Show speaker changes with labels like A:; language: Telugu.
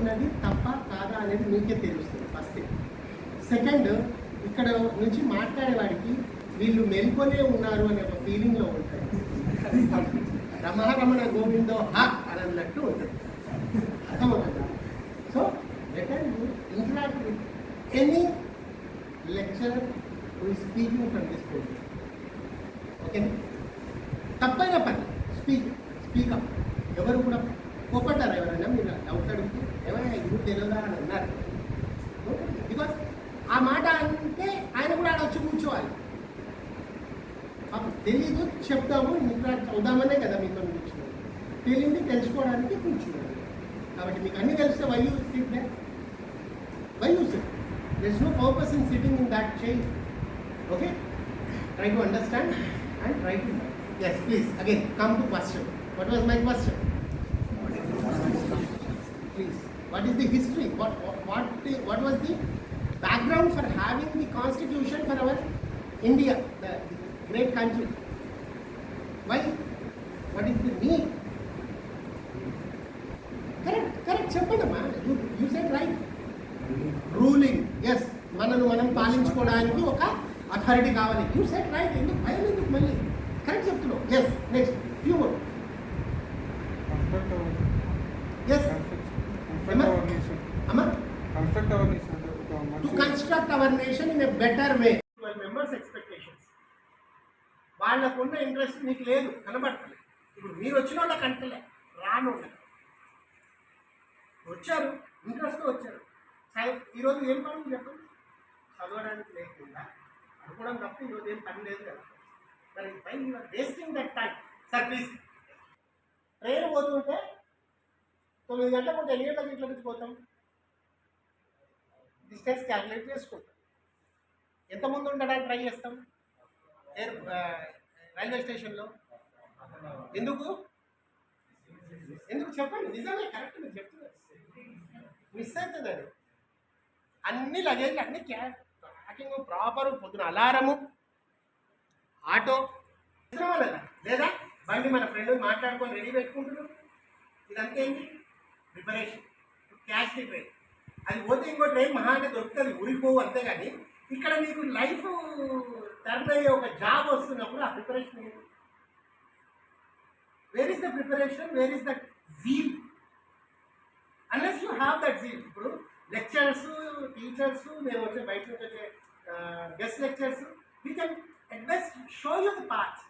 A: ఉన్నది తప్ప కాదా అనేది మీకే తెలుస్తుంది ఫస్ట్ సెకండ్ ఇక్కడ నుంచి మాట్లాడేవాడికి వీళ్ళు మెలుకొనే ఉన్నారు అనే ఒక ఫీలింగ్లో ఉంటాయి రమణ గోవిందో హా అని అన్నట్టు ఉంటుంది. అర్థమవుతుందా? So later you interact with any lecturer who speaking from this program okay తప్పైన పని. స్పీక్ స్పీకప్ ఎవరు కూడా కోపడ్డారు ఎవరైనా? మీరు డౌట్ అడిగితే ఏమైనా ఇది తెలియదా అని అన్నారు. బికాస్ ఆ మాట అంటే ఆయన కూడా ఆడ వచ్చి కూర్చోవాలి. తెలీదు చెప్దాము ఇంటరాక్ట్ అవుదామనే కదా మీతో కూర్చున్నాను తెలియంది తెలుసుకోవడానికి కూర్చున్నాను కాబట్టి మీకు అన్ని తెలిస్తే why you sit there why you sit there's no purpose in sitting in that chair okay try to understand and try to ask please again come to question what was my question please what is the history what what what, what was the background for having the constitution for our india the great country why what is the need correct correct చెప్పండమ్మా you you said right ruling is మనను మనం పాలించుకోవడానికి ఒక అథారిటీ కావాలి యూ సెట్ రైట్ ఎందుకు భయం ఎందుకు మళ్ళీ కరెక్ట్ చెప్తున్నావు yes next to construct our nation in a better way twelve members expectations వాళ్ళకున్న ఇంట్రెస్ట్ నీకు లేదు కనబడతలేదు ఇప్పుడు మీరు వచ్చిన వాళ్ళకి అంటలే రాను వచ్చారు ఇంట్రెస్ట్తో వచ్చారు. సరే ఈరోజు ఏం పని చెప్పండి? చదవడానికి లేకుండా అనుకోవడం తప్ప ఈరోజు ఏం పని లేదు కదా. మరి why wasting that time sir please train పోతుంటే తొమ్మిది గంటలకు ఉంటే ఎన్ని గంటలకు ఇంట్లో నుంచి పోతాం? డిస్టెన్స్ క్యాలిక్యులేట్ చేసుకుంటాం ఎంతమంది ఉండడానికి ట్రై చేస్తాం? ఎయిర్ రైల్వే స్టేషన్లో? ఎందుకు? ఎందుకు చెప్పండి? నిజమే కరెక్ట్ మీరు చెప్తున్నారు. మిస్ అవుతుంది అది. అన్ని లగేజ్లు అన్ని క్యా ప్యాకింగ్ ప్రాపర్ పొద్దున అలారము ఆటో. లేదా? లేదా? బండి మన ఫ్రెండ్ మాట్లాడుకొని రెడీ పెట్టుకుంటున్నాం ఇదంతా ఏంటి? ప్రిపరేషన్ క్యాష్ ట్రైన్ అది పోతే ఇంకో ట్రైన్ మహా అంటే దొరుకుతుంది ఊరిపోవు అంతే కానీ ఇక్కడ మీకు లైఫ్ టర్న్ అయ్యే ఒక జాబ్ వస్తున్నప్పుడు ఆ ప్రిపరేషన్ ఏంటి? Where is the preparation where is the zeal unless you have that zeal ఇప్పుడు లెక్చరర్స్ టీచర్స్ మేము వచ్చే బయట నుంచి వచ్చే guest lectures we can at best show you the parts